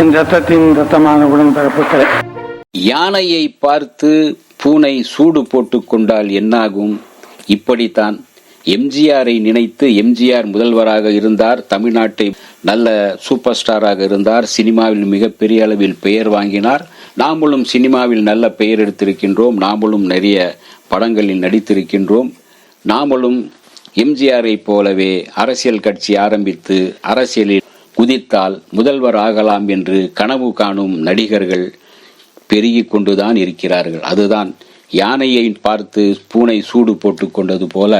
என் ரத்தத்தின் ரத்தமான உடன்பிறப்புகளே யானையை பார்த்து பூனை சூடு போட்டுக் கொண்டால் என்னாகும்? இப்படித்தான். எம்ஜிஆரை நினைத்து எம்ஜிஆர் முதல்வராக இருந்தார். தமிழ்நாட்டை நல்ல சூப்பர் ஸ்டாராக இருந்தார். சினிமாவில் மிகப்பெரிய அளவில் பெயர் வாங்கினார். நாமளும் சினிமாவில் நல்ல பெயர் எடுத்திருக்கின்றோம். நாமளும் நிறைய படங்களில் நடித்திருக்கின்றோம். நாமளும் எம்ஜிஆரை போலவே அரசியல் கட்சி ஆரம்பித்து அரசியலில் குதித்தால் முதல்வர் ஆகலாம் என்று கனவு காணும் நடிகர்கள் பெருகி கொண்டுதான் இருக்கிறார்கள். அதுதான் யானையை பார்த்து பூனை சூடு போட்டு கொண்டது போல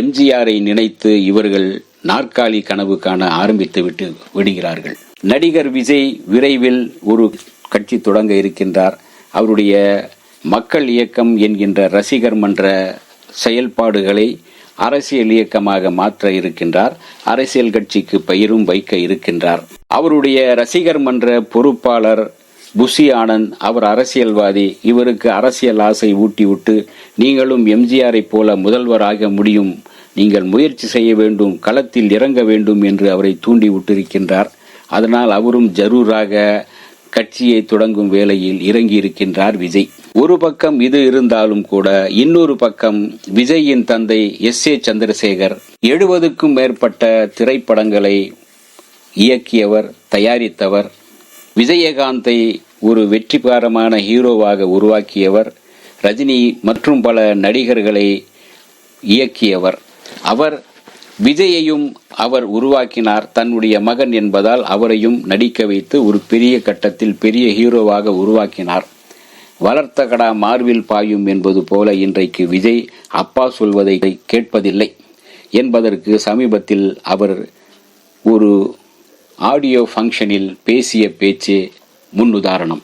எம்ஜிஆரை நினைத்து இவர்கள் நாற்காலி கனவு காண ஆரம்பித்து விட்டு விடுகிறார்கள். நடிகர் விஜய் விரைவில் ஒரு கட்சி தொடங்க இருக்கின்றார். அவருடைய மக்கள் இயக்கம் என்கின்ற ரசிகர் மன்ற செயல்பாடுகளை அரசியல் இயக்கமாக மாற்ற இருக்கின்றார் அரசியல் கட்சிக்கு பெயரும் வைக்க இருக்கின்றார். அவருடைய ரசிகர் மன்ற பொறுப்பாளர் புஷி ஆனந்த் அவர் அரசியல்வாதி இவருக்கு அரசியல் ஆசை ஊட்டிவிட்டு நீங்களும் எம்ஜிஆரை போல முதல்வர் ஆக முடியும். நீங்கள் முயற்சி செய்ய வேண்டும் களத்தில் இறங்க வேண்டும் என்று அவரை தூண்டி விட்டிருக்கின்றார். அதனால் அவரும் ஜரூராக கட்சியை தொடங்கும் வேளையில் இறங்கி இருக்கின்றார் விஜய். ஒரு பக்கம் இது இருந்தாலும் கூட இன்னொரு பக்கம் விஜயின் தந்தை எஸ் ஏ சந்திரசேகர் எழுபதுக்கும் மேற்பட்ட திரைப்படங்களை இயக்கியவர் தயாரித்தவர். விஜயகாந்தை ஒரு வெற்றிகரமான ஹீரோவாக உருவாக்கியவர். ரஜினி மற்றும் பல நடிகர்களை இயக்கியவர். அவர் விஜயையும் அவர் உருவாக்கினார். தன்னுடைய மகன் என்பதால் அவரையும் நடிக்க வைத்து ஒரு பெரிய கட்டத்தில் பெரிய ஹீரோவாக உருவாக்கினார். வளர்த்த கடா மார்பில் பாயும் என்பது போல இன்றைக்கு விஜய் அப்பா சொல்வதை கேட்பதில்லை என்பதற்கு சமீபத்தில் அவர் ஒரு ஆடியோ ஃபங்க்ஷனில் பேசிய பேச்சு முன்னுதாரணம்.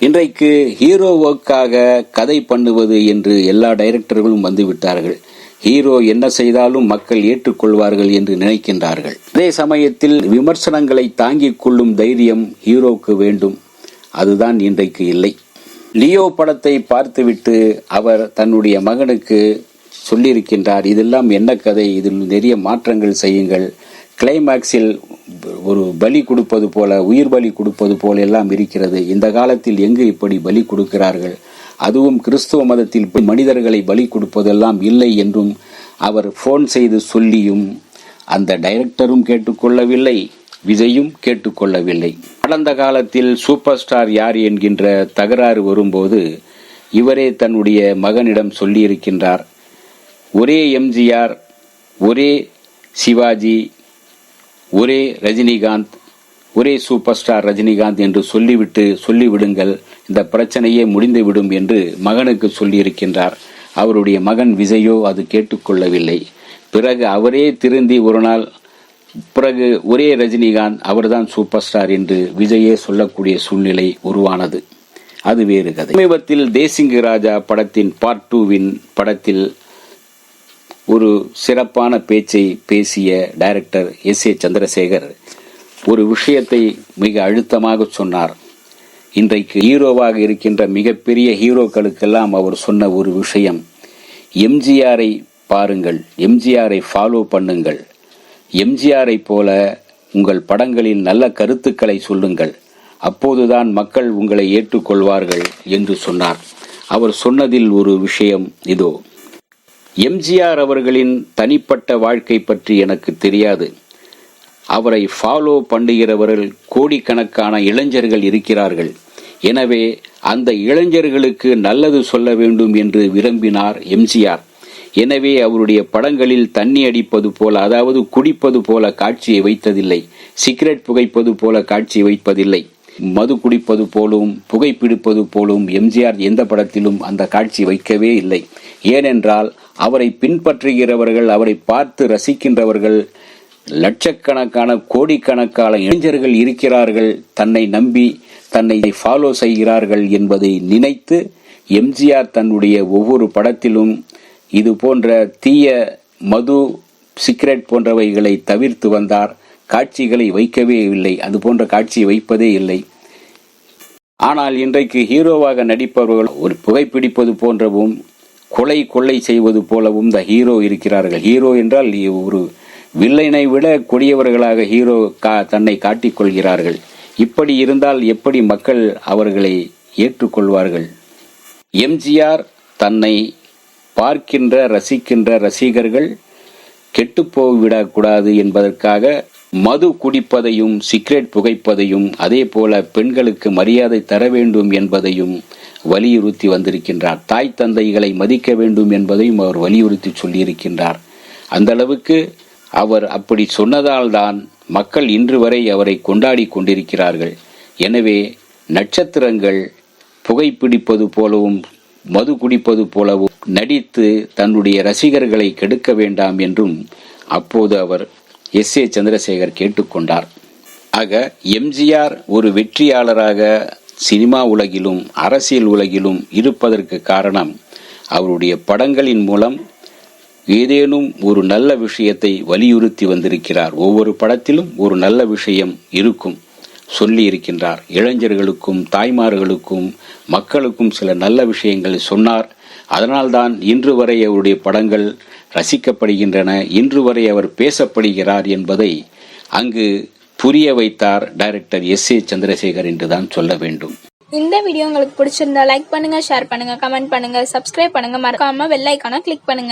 இன்றைக்கு ஹீரோவுக்காக கதை பண்ணுவது என்று எல்லா டைரக்டர்களும் வந்துவிட்டார்கள் ஹீரோ என்ன செய்தாலும் மக்கள் ஏற்றுக்கொள்வார்கள் என்று நினைக்கின்றார்கள். அதே சமயத்தில் விமர்சனங்களை தாங்கிக் கொள்ளும் தைரியம் ஹீரோக்கு வேண்டும். அதுதான் இன்றைக்கு இல்லை. லியோ படத்தை பார்த்துவிட்டு அவர் தன்னுடைய மகனுக்கு சொல்லியிருக்கின்றார் இதெல்லாம் என்ன கதை? இதில் நிறைய மாற்றங்கள் செய்யுங்கள். கிளைமேக்ஸில் ஒரு பலி கொடுப்பது போல உயிர் பலி கொடுப்பது போல எல்லாம் இருக்கிறது. இந்த காலத்தில் எங்கு இப்படி பலி கொடுக்கிறார்கள்? அதுவும் கிறிஸ்துவ மதத்தில் மனிதர்களை பலி கொடுப்பதெல்லாம் இல்லை என்றும் அவர் ஃபோன் செய்து சொல்லியும் அந்த டைரக்டரும் கேட்டுக்கொள்ளவில்லை. விஜயும் கேட்டுக்கொள்ளவில்லை. கடந்த காலத்தில் சூப்பர் ஸ்டார் யார் என்கின்ற தகராறு வரும்போது இவரே தன்னுடைய மகனிடம் சொல்லியிருக்கின்றார். ஒரே எம்ஜிஆர் ஒரே சிவாஜி ஒரே ரஜினிகாந்த் ஒரே சூப்பர் ஸ்டார் ரஜினிகாந்த் என்று சொல்லிவிட்டு சொல்லிவிடுங்கள். இந்த பிரச்சனையே முடிந்துவிடும் என்று மகனுக்கு சொல்லியிருக்கின்றார். அவருடைய மகன் விஜயோ அது கேட்டுக்கொள்ளவில்லை. பிறகு அவரே திருந்தி ஒரு நாள் பிறகு ஒரே ரஜினிகாந்த் அவர்தான் சூப்பர் ஸ்டார் என்று விஜயே சொல்லக்கூடிய சூழ்நிலை உருவானது. அது வேறு கதை. சமீபத்தில் தேசிங்கு ராஜா படத்தின் பார்ட் டூவின் படத்தில் ஒரு சிறப்பான பேச்சை பேசிய டைரக்டர் எஸ் ஏ சந்திரசேகர் ஒரு விஷயத்தை மிக அழுத்தமாக சொன்னார். இன்றைக்கு ஹீரோவாக இருக்கின்ற மிகப்பெரிய ஹீரோக்களுக்கெல்லாம் அவர் சொன்ன ஒரு விஷயம் எம்ஜிஆரை பாருங்கள் எம்ஜிஆரை ஃபாலோ பண்ணுங்கள். எம்ஜிஆரை போல உங்கள் படங்களில் நல்ல கருத்துக்களை சொல்லுங்கள். அப்போதுதான் மக்கள் உங்களை ஏற்றுக்கொள்வார்கள் என்று சொன்னார். அவர் சொன்னதில் ஒரு விஷயம் இதோ. எம்ஜிஆர் அவர்களின் தனிப்பட்ட வாழ்க்கை பற்றி எனக்கு தெரியாது. அவரை ஃபாலோ பண்ணுகிறவர்கள் கோடிக்கணக்கான இளைஞர்கள் இருக்கிறார்கள். எனவே அந்த இளைஞர்களுக்கு நல்லது சொல்ல வேண்டும் என்று விரும்பினார் எம்ஜிஆர். எனவே அவருடைய படங்களில் தண்ணி அடிப்பது போல அதாவது குடிப்பது போல காட்சியை வைத்ததில்லை. சிகரெட் புகைப்பது போல காட்சி வைப்பதில்லை. மது குடிப்பது போலும் புகைப்பிடிப்பது போலும் எம்ஜிஆர் எந்த படத்திலும் அந்த காட்சி வைக்கவே இல்லை. ஏனென்றால் அவரை பின்பற்றுகிறவர்கள் அவரை பார்த்து ரசிக்கின்றவர்கள் லட்சக்கணக்கான கோடிக்கணக்கான இளைஞர்கள் இருக்கிறார்கள் தன்னை நம்பி தன்னை ஃபாலோ செய்கிறார்கள் என்பதை நினைத்து எம்ஜிஆர் தன்னுடைய ஒவ்வொரு படத்திலும் இது போன்ற தீய மது சிகரெட் போன்றவைகளை தவிர்த்து வந்தார். காட்சிகளை வைக்கவே இல்லை. அது போன்ற காட்சியை வைப்பதே இல்லை. ஆனால் இன்றைக்கு ஹீரோவாக நடிப்பவர்கள் ஒரு புகைப்பிடிப்பது போன்றவும் கொலை கொள்ளை செய்வது போலவும் இந்த ஹீரோ இருக்கிறார்கள். ஹீரோ என்றால் ஒரு வில்லனை விட கொடியவர்களாக ஹீரோ கா தன்னை காட்டிக் கொள்கிறார்கள். இப்படி இருந்தால் எப்படி மக்கள் அவர்களை ஏற்றுக்கொள்வார்கள்? எம்ஜிஆர் தன்னை பார்க்கின்ற ரசிக்கின்ற ரசிகர்கள் கெட்டுப்போய்விடக்கூடாது என்பதற்காக மது குடிப்பதையும் சிகரெட் புகைப்பதையும் அதே போல பெண்களுக்கு மரியாதை தர வேண்டும் என்பதையும் வலியுறுத்தி வந்திருக்கின்றார். தாய் தந்தைகளை மதிக்க வேண்டும் என்பதையும் அவர் வலியுறுத்தி சொல்லியிருக்கின்றார். அந்த அளவுக்கு அவர் அப்படி சொன்னதால்தான் மக்கள் இன்று வரை அவரை கொண்டாடி கொண்டிருக்கிறார்கள். எனவே நட்சத்திரங்கள் புகைப்பிடிப்பது போலவும் மது குடிப்பது போலவும் நடித்து தன்னுடைய ரசிகர்களை கெடுக்க வேண்டாம் என்றும் அப்போது அவர் எஸ் ஏ சந்திரசேகர் கேட்டுக்கொண்டார். ஆக எம்ஜிஆர் ஒரு வெற்றியாளராக சினிமா உலகிலும் அரசியல் உலகிலும் இருப்பதற்கு காரணம் அவருடைய படங்களின் மூலம் ஏதேனும் ஒரு நல்ல விஷயத்தை வலியுறுத்தி வந்திருக்கிறார். ஒவ்வொரு படத்திலும் ஒரு நல்ல விஷயம் இருக்கும் சொல்லி இருக்கின்றார் இளைஞர்களுக்கும் தாய்மார்களுக்கும் மக்களுக்கும் சில நல்ல விஷயங்களை சொன்னார். அதனால்தான் இன்று வரை அவருடைய படங்கள் ரசிக்கப்படுகின்றன இன்று வரை அவர் பேசப்படுகிறார் என்பதை அங்கு புரிய வைத்தார் டைரக்டர் எஸ் ஏ சந்திரசேகர் என்றுதான் சொல்ல வேண்டும். இந்த வீடியோ உங்களுக்கு பிடிச்சிருந்தா லைக் பண்ணுங்க ஷேர் பண்ணுங்க கமெண்ட் பண்ணுங்க சப்ஸ்கிரைப் பண்ணுங்க. மறக்காம வெள்ளைக்கான கிளிக் பண்ணுங்க.